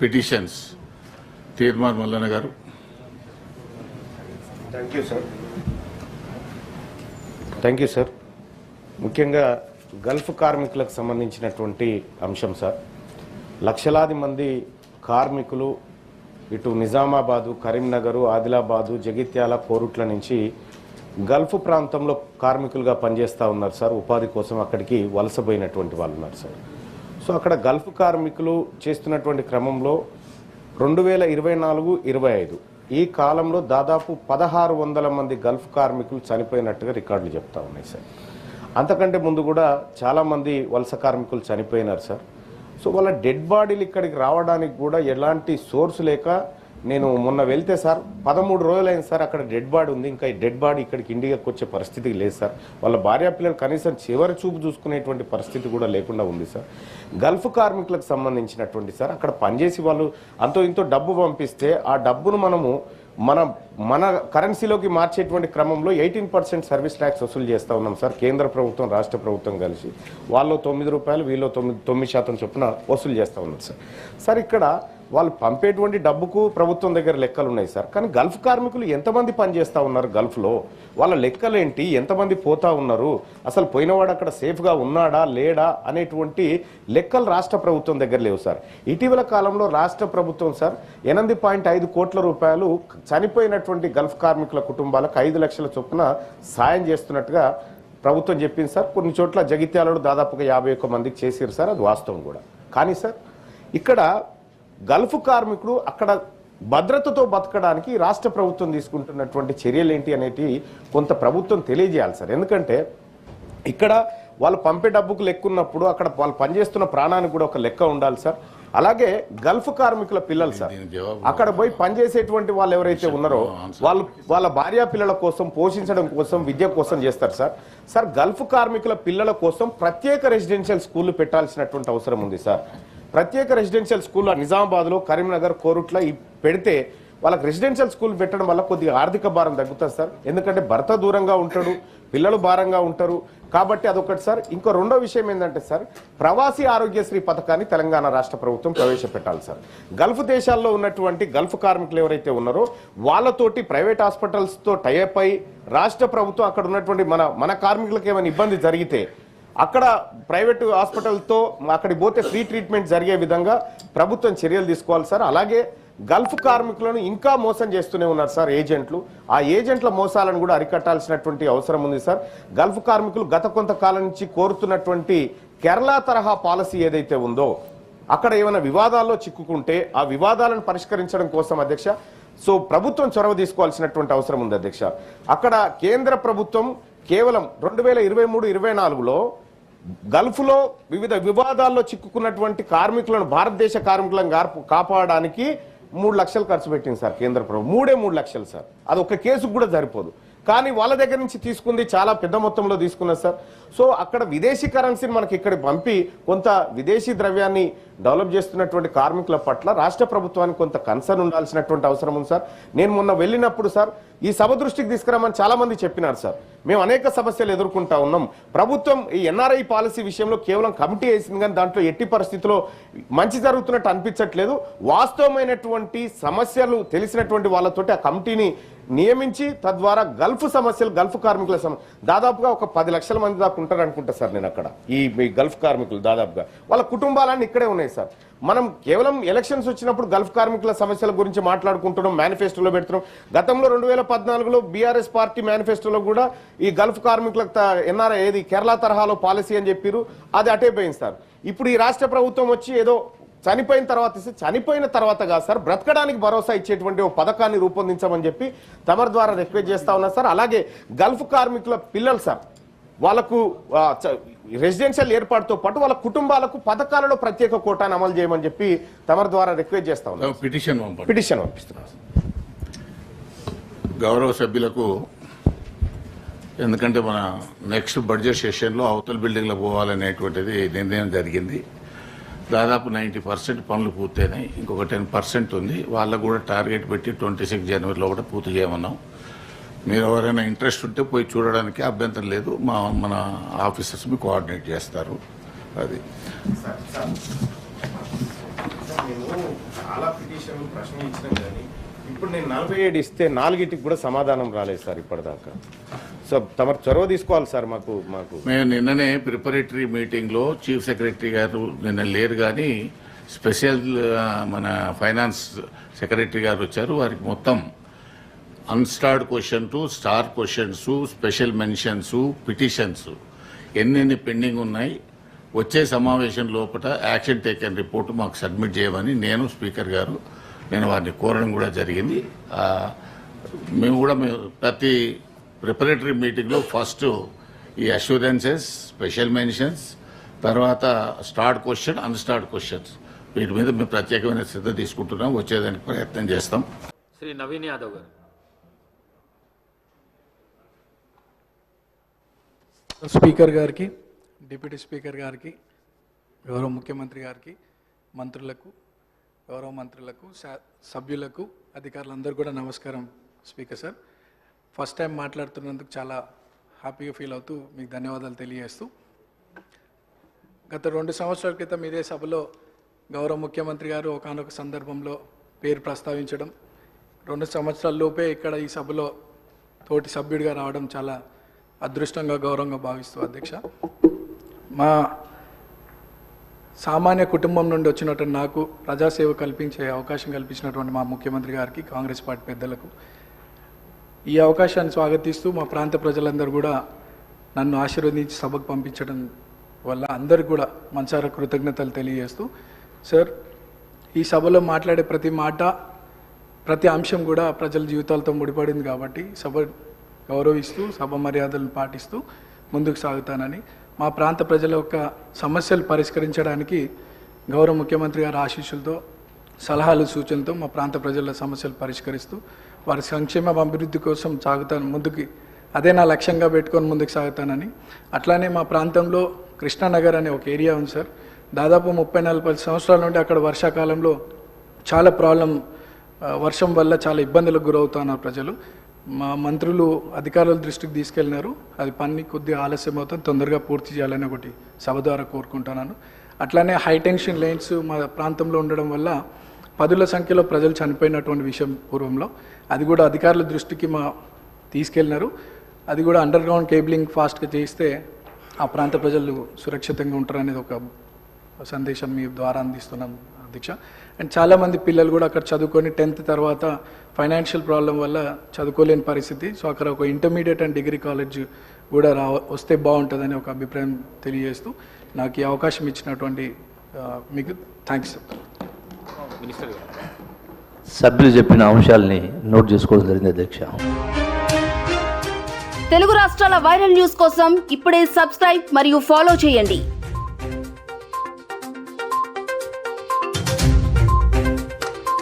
Petitions. Teenmaar Mallanna గారు. Thank you sir thank you sir ముఖ్యంగా Gulf కార్మికులకు సంబంధించినటువంటి అంశం సార్ లక్షలాది మంది కార్మికులు ఇటు నిజామాబాదు కరీంనగరు ఆదిలాబాదు జగిత్యాల కోరుట్ల నుంచి గల్ఫ్ ప్రాంతంలో కార్మికులుగా పనిచేస్తూ ఉన్నారు సార్ ఉపాధి కోసం అక్కడికి వలసపోయినటువంటి వాళ్ళు ఉన్నారు సార్ సో అక్కడ గల్ఫ్ కార్మికులు చేస్తున్నటువంటి క్రమంలో రెండు వేల ఇరవై నాలుగు ఇరవై ఐదు. ఈ కాలంలో దాదాపు పదహారు వందల మంది గల్ఫ్ కార్మికులు చనిపోయినట్టుగా రికార్డులు చెప్తా ఉన్నాయి సార్. అంతకంటే ముందు కూడా చాలామంది వలస కార్మికులు చనిపోయినారు సార్. సో వాళ్ళ డెడ్ బాడీలు ఇక్కడికి రావడానికి కూడా ఎలాంటి సోర్స్ లేక నేను మొన్న వెళ్తే సార్ పదమూడు రోజులైంది సార్ అక్కడ డెడ్ బాడీ ఉంది. ఇంకా ఈ డెడ్ బాడీ ఇక్కడికి ఇండియాకి వచ్చే పరిస్థితి లేదు సార్. వాళ్ళ భార్య పిల్లలు కనీసం చివరి చూపు చూసుకునేటువంటి పరిస్థితి కూడా లేకుండా ఉంది సార్. గల్ఫ్ కార్మికులకు సంబంధించినటువంటి సార్ అక్కడ పనిచేసి వాళ్ళు అంతో ఇంతో డబ్బు పంపిస్తే ఆ డబ్బును మనము మన మన కరెన్సీలోకి మార్చేటువంటి క్రమంలో ఎయిటీన్ పర్సెంట్ సర్వీస్ ట్యాక్స్ వసూలు చేస్తూ ఉన్నాం సార్ కేంద్ర ప్రభుత్వం రాష్ట్ర ప్రభుత్వం కలిసి. వాళ్ళు తొమ్మిది రూపాయలు వీళ్ళు తొమ్మిది తొమ్మిది శాతం చొప్పున వసూలు చేస్తూ ఉన్నారు సార్. సార్ ఇక్కడ వాళ్ళు పంపేటువంటి డబ్బుకు ప్రభుత్వం దగ్గర లెక్కలు ఉన్నాయి సార్. కానీ గల్ఫ్ కార్మికులు ఎంతమంది పనిచేస్తూ ఉన్నారు గల్ఫ్లో? వాళ్ళ లెక్కలేంటి? ఎంతమంది పోతా ఉన్నారు? అసలు పోయినవాడు అక్కడ సేఫ్గా ఉన్నాడా లేడా అనేటువంటి లెక్కలు రాష్ట్ర ప్రభుత్వం దగ్గర లేవు సార్. ఇటీవల కాలంలో రాష్ట్ర ప్రభుత్వం సార్ ఎనిమిది పాయింట్ ఐదు కోట్ల రూపాయలు చనిపోయినటువంటి గల్ఫ్ కార్మికుల కుటుంబాలకు ఐదు లక్షల చొప్పున సాయం చేస్తున్నట్టుగా ప్రభుత్వం చెప్పింది సార్. కొన్ని చోట్ల జగిత్యాలలో దాదాపుగా యాభై ఒక్క మందికి చేసారు సార్ అది వాస్తవం కూడా. కానీ సార్ ఇక్కడ గల్ఫ్ కార్మికుడు అక్కడ భద్రతతో బతకడానికి రాష్ట్ర ప్రభుత్వం తీసుకుంటున్నటువంటి చర్యలు ఏంటి అనేటి కొంత ప్రభుత్వం తెలియజేయాలి సార్. ఎందుకంటే ఇక్కడ వాళ్ళు పంపే డబ్బుకు లెక్క ఉన్నప్పుడు అక్కడ వాళ్ళు పనిచేస్తున్న ప్రాణానికి కూడా ఒక లెక్క ఉండాలి సార్. అలాగే గల్ఫ్ కార్మికుల పిల్లలు సార్. అక్కడ పోయి పనిచేసేటువంటి వాళ్ళు ఎవరైతే ఉన్నారో వాళ్ళు వాళ్ళ భార్య పిల్లల కోసం పోషించడం కోసం విద్య కోసం చేస్తారు సార్. సార్ గల్ఫ్ కార్మికుల పిల్లల కోసం ప్రత్యేక రెసిడెన్షియల్ స్కూల్ పెట్టాల్సినటువంటి అవసరం ఉంది సార్. ప్రత్యేక రెసిడెన్షియల్ స్కూల్ నిజామాబాద్లో కరీంనగర్ కోరుట్ల ఈ పెడితే వాళ్ళకి రెసిడెన్షియల్ స్కూల్ పెట్టడం వల్ల కొద్దిగా ఆర్థిక భారం తగ్గుతుంది సార్. ఎందుకంటే భర్త దూరంగా ఉంటాడు పిల్లలు భారంగా ఉంటారు. కాబట్టి అదొకటి సార్. ఇంకో రెండో విషయం ఏంటంటే సార్ ప్రవాసీ ఆరోగ్యశ్రీ పథకాన్ని తెలంగాణ రాష్ట్ర ప్రభుత్వం ప్రవేశపెట్టాలి సార్. గల్ఫ్ దేశాల్లో ఉన్నటువంటి గల్ఫ్ కార్మికులు ఎవరైతే ఉన్నారో వాళ్ళతోటి ప్రైవేట్ హాస్పిటల్స్తో టైఅప్ అయి రాష్ట్ర ప్రభుత్వం అక్కడ ఉన్నటువంటి మన మన కార్మికులకు ఏమైనా ఇబ్బంది జరిగితే అక్కడ ప్రైవేటు హాస్పిటల్తో అక్కడికి పోతే ఫ్రీ ట్రీట్మెంట్ జరిగే విధంగా ప్రభుత్వం చర్యలు తీసుకోవాలి సార్. అలాగే గల్ఫ్ కార్మికులను ఇంకా మోసం చేస్తూనే ఉన్నారు సార్ ఏజెంట్లు. ఆ ఏజెంట్ల మోసాలను కూడా అరికట్టాల్సినటువంటి అవసరం ఉంది సార్. గల్ఫ్ కార్మికులు గత కొంతకాలం నుంచి కోరుతున్నటువంటి కేరళ తరహా పాలసీ ఏదైతే ఉందో అక్కడ ఏమైనా వివాదాల్లో చిక్కుకుంటే ఆ వివాదాలను పరిష్కరించడం కోసం అధ్యక్ష సో ప్రభుత్వం చొరవ తీసుకోవాల్సినటువంటి అవసరం ఉంది అధ్యక్ష. అక్కడ కేంద్ర ప్రభుత్వం కేవలం రెండు వేల ఇరవై మూడు ఇరవై నాలుగులో గల్ఫ్లో వివిధ వివాదాల్లో చిక్కుకున్నటువంటి కార్మికులను భారతదేశ కార్మికులను కాపాడడానికి మూడు లక్షలు ఖర్చు పెట్టింది సార్ కేంద్ర ప్రభుత్వం. మూడే మూడు లక్షలు సార్. అది ఒక కేసుకు కూడా సరిపోదు. కానీ వాళ్ళ దగ్గర నుంచి తీసుకుంది చాలా పెద్ద మొత్తంలో తీసుకున్నారు సార్. సో అక్కడ విదేశీ కరెన్సీని మనకి ఇక్కడ పంపి కొంత విదేశీ ద్రవ్యాన్ని డెవలప్ చేస్తున్నటువంటి కార్మికుల పట్ల రాష్ట్ర ప్రభుత్వానికి కొంత కన్సర్న్ ఉండాల్సినటువంటి అవసరం ఉంది సార్. నేను మొన్న వెళ్ళినప్పుడు సార్ ఈ సభ దృష్టికి తీసుకురామని చాలా మంది చెప్పినారు సార్. మేము అనేక సమస్యలు ఎదుర్కొంటా ఉన్నాం. ప్రభుత్వం ఈ ఎన్ఆర్ఐ పాలసీ విషయంలో కేవలం కమిటీ వేసింది కానీ దాంట్లో ఎట్టి పరిస్థితిలో మంచి జరుగుతున్నట్టు అనిపించట్లేదు. వాస్తవమైనటువంటి సమస్యలు తెలిసినటువంటి వాళ్ళతోటి ఆ కమిటీని నియమించి తద్వారా గల్ఫ్ సమస్యలు గల్ఫ్ కార్మికుల సమస్య దాదాపుగా ఒక పది లక్షల మంది దాకా ఉంటారు అనుకుంటా సార్ నేను అక్కడ. ఈ గల్ఫ్ కార్మికులు దాదాపుగా. వాళ్ళ కుటుంబాలన్నీ ఇక్కడే ఉన్నాయి సార్. మనం కేవలం ఎలక్షన్స్ వచ్చినప్పుడు గల్ఫ్ కార్మికుల సమస్యల గురించి మాట్లాడుకుంటున్నాం మేనిఫెస్టోలో పెడుతున్నాం. గతంలో రెండు వేల పద్నాలుగులో బీఆర్ఎస్ పార్టీ మేనిఫెస్టోలో కూడా ఈ గల్ఫ్ కార్మికులకు ఎన్ఆర్ఐ ఏది కేరళ తరహాలో పాలసీ అని చెప్పారు అది అటే పోయింది సార్. ఇప్పుడు ఈ రాష్ట్ర ప్రభుత్వం వచ్చి ఏదో చనిపోయిన తర్వాత ఇస్తే చనిపోయిన తర్వాత కాదు సార్ బ్రతకడానికి భరోసా ఇచ్చేటువంటి ఒక పథకాన్ని రూపొందించమని చెప్పి తమరి ద్వారా రిక్వెస్ట్ చేస్తా ఉన్నా సార్. అలాగే గల్ఫ్ కార్మికుల పిల్లలు సార్ వాళ్ళకు రెసిడెన్షియల్ ఏర్పాటుతో పాటు వాళ్ళ కుటుంబాలకు పథకాలలో ప్రత్యేక కోటాను అమలు చేయమని చెప్పి తమరి ద్వారా రిక్వెస్ట్ చేస్తా ఉన్నాం. పిటిషన్ పిటిషన్ పంపిస్తున్నాం. గౌరవ సభ్యులకు ఎందుకంటే మన నెక్స్ట్ బడ్జెట్ సెషన్లో అవతల బిల్డింగ్లో పోవాలనేటువంటిది నిర్ణయం జరిగింది. దాదాపు నైంటీ పర్సెంట్ పనులు పూర్తయినాయి. ఇంకొక టెన్ పర్సెంట్ ఉంది. వాళ్ళకు కూడా టార్గెట్ పెట్టి ట్వంటీ సిక్స్ జనవరిలో కూడా పూర్తి చేయమన్నాం. మీరు ఎవరైనా ఇంట్రెస్ట్ ఉంటే పోయి చూడడానికి అభ్యంతరం లేదు. మా మన ఆఫీసర్స్ మీ కోఆర్డినేట్ చేస్తారు. అది. చాలా పిటిషన్లు ప్రశ్న ఇచ్చినాం కానీ ఇప్పుడు నేను నలభై ఏడు ఇస్తే నాలుగిటికి కూడా సమాధానం రాలేదు సార్ ఇప్పటిదాకా. సో తమరు చొరవ తీసుకోవాలి సార్ మాకు మాకు. మేము నిన్ననే ప్రిపరేటరీ మీటింగ్లో చీఫ్ సెక్రటరీ గారు నిన్న లేరు కానీ స్పెషల్ మన ఫైనాన్స్ సెక్రటరీ గారు వచ్చారు. వారికి మొత్తం unstarred question to star questions special mentions petitions. ఎన్నెన్ని పెండింగ్ ఉన్నాయి? వచ్చే సమావేశం లోపల యాక్షన్ టేకన్ రిపోర్ట్ మాకు సబ్మిట్ చేయమని నేను స్పీకర్ గారు నేను వారిని కోరడం కూడా జరిగింది. మేము కూడా మేము ప్రతి ప్రిపరేటరీ మీటింగ్లో ఫస్ట్ ఈ అష్యూరెన్సెస్ స్పెషల్ మెన్షన్స్ తర్వాత స్టార్ట్ క్వశ్చన్ అన్స్టార్ట్ క్వశ్చన్స్. వీటి మీద మేము ప్రత్యేకమైన శ్రద్ధ తీసుకుంటున్నాం వచ్చేదానికి ప్రయత్నం చేస్తాం. శ్రీ నవీన్ యాదవ్ గారు. స్పీకర్ గారికి డిప్యూటీ స్పీకర్ గారికి గౌరవ ముఖ్యమంత్రి గారికి మంత్రులకు గౌరవ మంత్రులకు స- సభ్యులకు అధికారులందరూ కూడా నమస్కారం స్పీకర్ సార్. ఫస్ట్ టైం మాట్లాడుతున్నందుకు చాలా హ్యాపీగా ఫీల్ అవుతూ మీకు ధన్యవాదాలు తెలియజేస్తూ గత రెండు సంవత్సరాల క్రితం ఇదే సభలో గౌరవ ముఖ్యమంత్రి గారు ఒకనొక సందర్భంలో పేరు ప్రస్తావించడం రెండు సంవత్సరాల లోపే ఇక్కడ ఈ సభలో తోటి సభ్యుడిగా రావడం చాలా అదృష్టంగా గౌరవంగా భావిస్తూ అధ్యక్ష. మా సామాన్య కుటుంబం నుండి వచ్చినటువంటి నాకు ప్రజాసేవ కల్పించే అవకాశం కల్పించినటువంటి మా ముఖ్యమంత్రి గారికి కాంగ్రెస్ పార్టీ పెద్దలకు ఈ అవకాశాన్ని స్వాగతిస్తూ మా ప్రాంత ప్రజలందరూ కూడా నన్ను ఆశీర్వదించి సభకు పంపించడం వల్ల అందరికీ కూడా మనసారా కృతజ్ఞతలు తెలియజేస్తూ సార్ ఈ సభలో మాట్లాడే ప్రతి మాట ప్రతి అంశం కూడా ప్రజల జీవితాలతో ముడిపడింది కాబట్టి సభ గౌరవిస్తూ సభ మర్యాదలను పాటిస్తూ ముందుకు సాగుతానని మా ప్రాంత ప్రజల యొక్క సమస్యలు పరిష్కరించడానికి గౌరవ ముఖ్యమంత్రి గారి ఆశీస్సులతో సలహాలు సూచనలతో మా ప్రాంత ప్రజల సమస్యలు పరిష్కరిస్తూ వారి సంక్షేమ అభివృద్ధి కోసం సాగుతాను ముందుకి అదే నా లక్ష్యంగా పెట్టుకొని ముందుకు సాగుతానని. అట్లానే మా ప్రాంతంలో కృష్ణానగర్ అనే ఒక ఏరియా ఉంది సార్. దాదాపు ముప్పై నలభై సంవత్సరాల నుండి అక్కడ వర్షాకాలంలో చాలా ప్రాబ్లం వర్షం వల్ల చాలా ఇబ్బందులకు గురవుతున్నారు ప్రజలు. మా మంత్రులు అధికారుల దృష్టికి తీసుకెళ్ళినారు. అది పని కొద్దిగా ఆలస్యం అవుతుంది. తొందరగా పూర్తి చేయాలని ఒకటి సభ ద్వారా కోరుకుంటున్నాను. అట్లానే హై టెన్షన్ లైన్స్ మా ప్రాంతంలో ఉండడం వల్ల పదుల సంఖ్యలో ప్రజలు చనిపోయినటువంటి విషయం పూర్వంలో. అది కూడా అధికారుల దృష్టికి మా తీసుకెళ్ళినారు. అది కూడా అండర్ గ్రౌండ్ కేబులింగ్ ఫాస్ట్గా చేస్తే ఆ ప్రాంత ప్రజలు సురక్షితంగా ఉంటారనేది ఒక సందేశం మీ ద్వారా అందిస్తున్నాం అధ్యక్ష అండ్ చాలామంది పిల్లలు కూడా అక్కడ చదువుకొని టెన్త్ తర్వాత ఫైనాన్షియల్ ప్రాబ్లం వల్ల చదువుకోలేని పరిస్థితి. సో అక్కడ ఒక ఇంటర్మీడియట్ అండ్ డిగ్రీ కాలేజ్ కూడా రా వస్తే బాగుంటుందని ఒక అభిప్రాయం తెలియజేస్తూ నాకు ఈ అవకాశం ఇచ్చినటువంటి మీకు థ్యాంక్స్ మినిస్టర్ గారు. సభ్యులు చెప్పిన అంశాలని నోట్ చేసుకోవడం జరిగింది అధ్యక్ష. తెలుగు రాష్ట్రాల వైరల్ న్యూస్ కోసం ఇప్పుడే సబ్స్క్రైబ్ మరియు ఫాలో చేయండి.